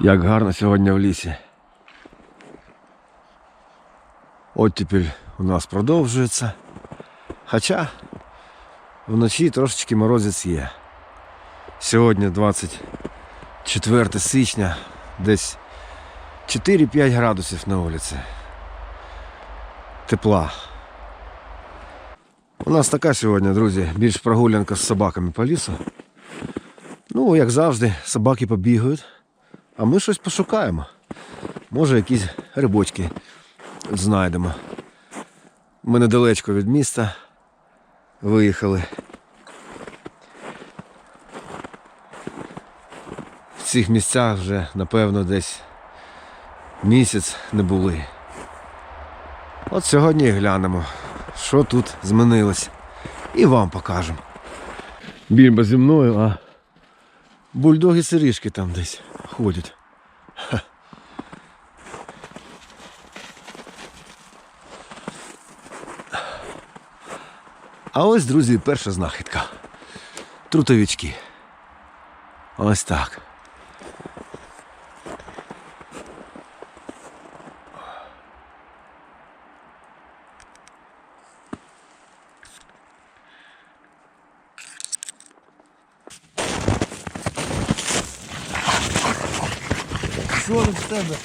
Як гарно сьогодні в лісі. Оттепіль у нас продовжується. Хоча вночі трошечки морозець є. Сьогодні 24 січня, десь 4-5 градусів на вулиці. Тепла. У нас така сьогодні, друзі, більш прогулянка з собаками по лісу. Ну, як завжди, собаки побігають, а ми щось пошукаємо. Може, якісь рибочки знайдемо. Ми недалечко від міста виїхали. В цих місцях вже, напевно, десь місяць не були. От сьогодні і глянемо, що тут змінилось. І вам покажемо. Бімба зі мною, а бульдоги сирішки там десь ходять. А ось, друзі, перша знахідка. Трутовички. Ось так. Що тут в тебе?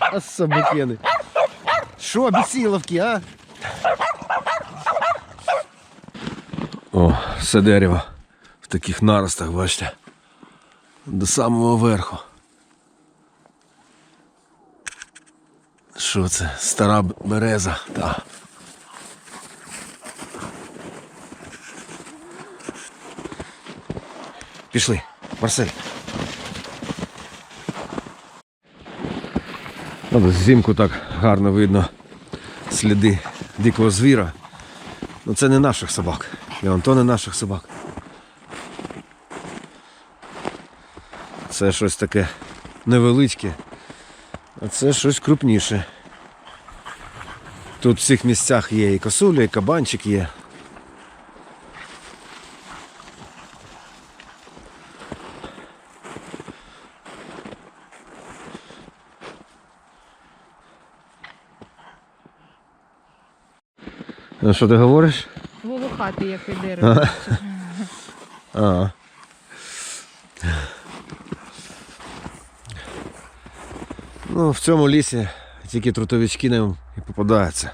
А собакени. Що, бесіловки, а? О, все дерево в таких наростах, бачите. До самого верху. Що це? Стара береза, так. Пішли, Марсель. Взимку так гарно видно сліди дикого звіра. Ну це не наших собак. І он то не наших собак. Це щось таке невеличке, а це щось крупніше. Тут в цих місцях є і косуля, і кабанчик є. Ну, що ти говориш? Волохати, як і дерево. А. Ну, в цьому лісі тільки трутовички нам і попадаються.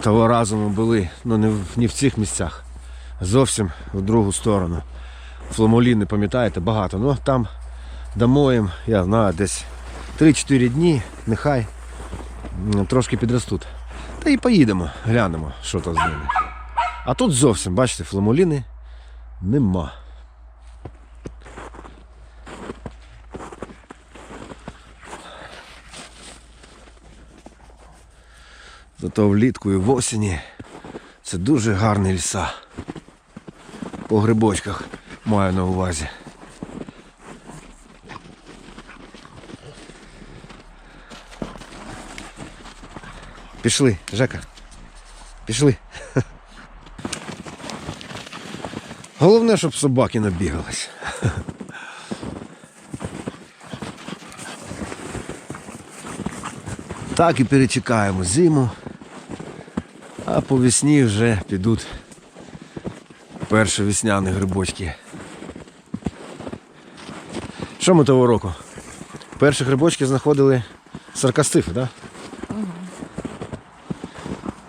Того разу ми були, ну не в, не в цих місцях, зовсім в другу сторону. Фламоліни, пам'ятаєте, багато. Ну там дамо їм, я знаю, десь 3-4 дні, нехай трошки підростуть. Та і поїдемо, глянемо, що то з ними. А тут зовсім, бачите, фламоліни нема. Зато влітку і в осені це дуже гарні ліса. По грибочках маю на увазі. Пішли, Жека. Пішли. Головне, щоб собаки набігались. Так і перечекаємо зиму, а по весні вже підуть перші весняні грибочки. Що ми того року? Перші грибочки знаходили саркастифи, так?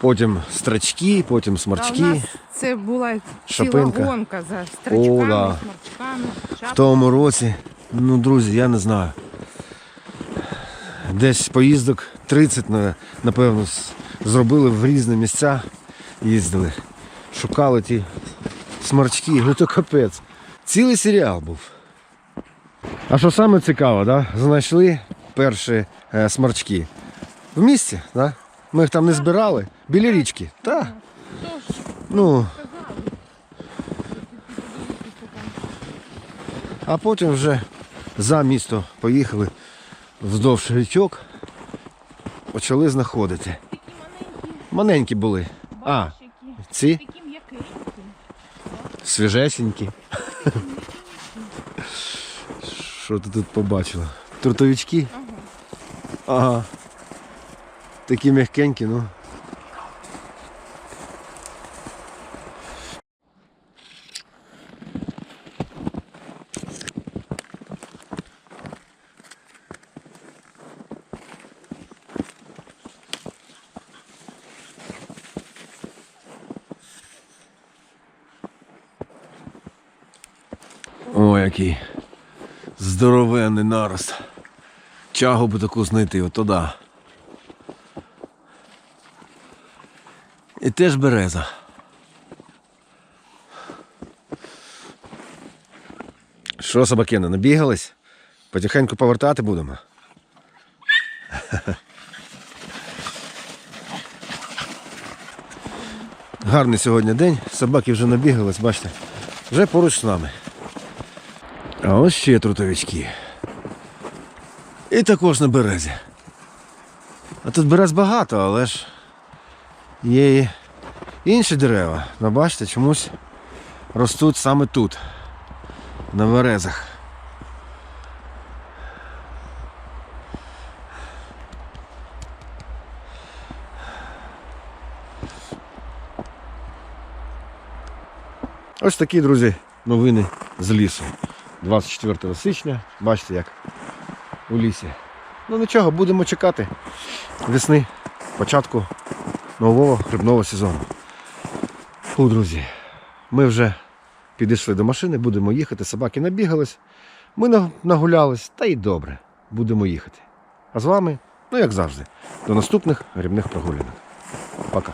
Потім страчки, потім Та у нас це була ціла Шапинка. гонка за стрічками, О, да. сморчками, В шапками. тому році, ну, друзі, я не знаю. Десь поїздок 30, на- напевно, з- зробили в різні місця, їздили. Шукали ті сморчки, ну то капець. Цілий серіал був. А що саме цікаво, да? знайшли перші е, сморчки. В місті, да? ми їх там не збирали, біля річки. Тож, Ну. А потім вже за місто поїхали вздовж річок, почали знаходити. Такі маленькі, Маленькі були. А, ці Такі м'якенькі. свіжесенькі. Що ти тут побачила? Трутовички? Ага. Ага. Такі м'якенькі, ну. О, який здоровенний нарост. Чагу би таку знайти, ото да. І теж береза. Що, собакени, набігались? Потихеньку повертати будемо. Гарний сьогодні день, собаки вже набігались, бачите, вже поруч з нами. А ось ще трутовички. І також на березі. А тут берез багато, але ж є і інші дерева. Ну, бачите, чомусь ростуть саме тут, на березах. Ось такі, друзі, новини з лісу. 24 січня. Бачите, як у лісі. Ну нічого, будемо чекати весни, початку нового грибного сезону. Фу, друзі, ми вже підійшли до машини, будемо їхати, собаки набігались, ми нагулялись, та й добре, будемо їхати. А з вами, ну як завжди, до наступних грибних прогулянок. Пока.